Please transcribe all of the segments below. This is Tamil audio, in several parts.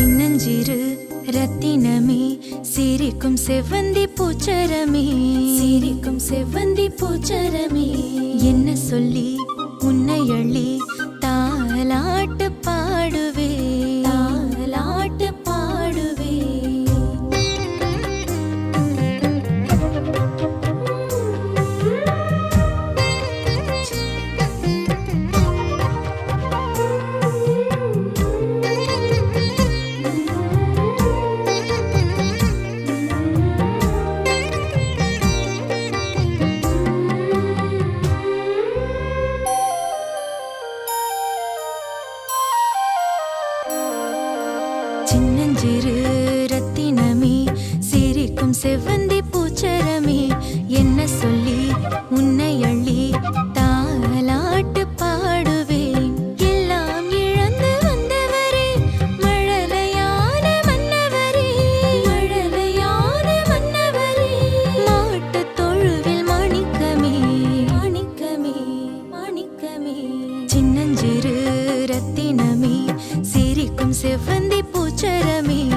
சின்னஞ்சிறு ரத்தினமே சிரிக்கும் செவ்வந்தி பூச்சரமே. சிரிக்கும் செவ்வந்தி பூச்சரமே. என்ன சொல்லி உன்னை அள்ளி சின்னஞ்சிறு ரத்தினமே சிரிக்கும் செவ்வந்தி பூச்சரமே என்ன சொல்லி உன்னை அள்ளி தாலாட்டு பாடுவேன். எல்லாம் இழந்து வந்தவரே மழலையான மன்னவரே மழலையான மன்னவரே. மாட்டு தொழுவில் மாணிக்கமே சின்னஞ்சிறு ரத்தினமே நிற்கும் செவ்வந்தி பூச்சரமே.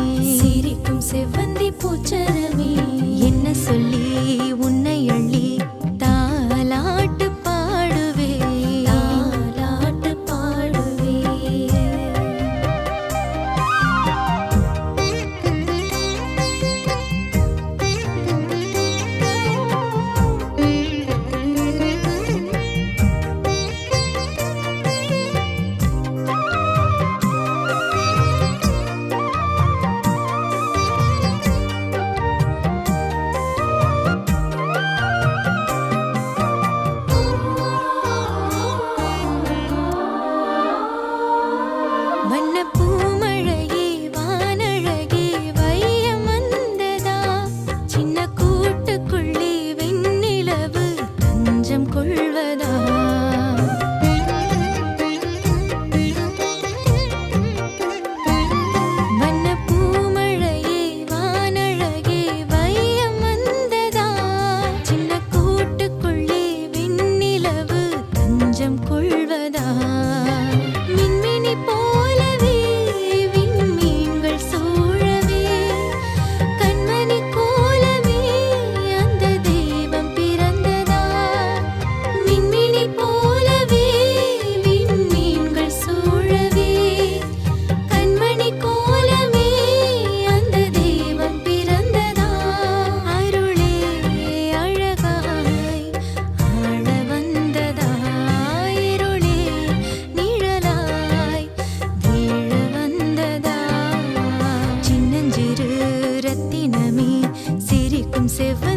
c'est vrai.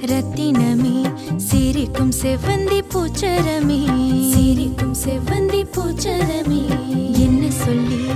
ரத்தினமே சிரிக்கும் செவ்வந்தி பூச்சரமே. சிரிக்கும் செவ்வந்தி பூச்சரமே. என்ன சொல்லி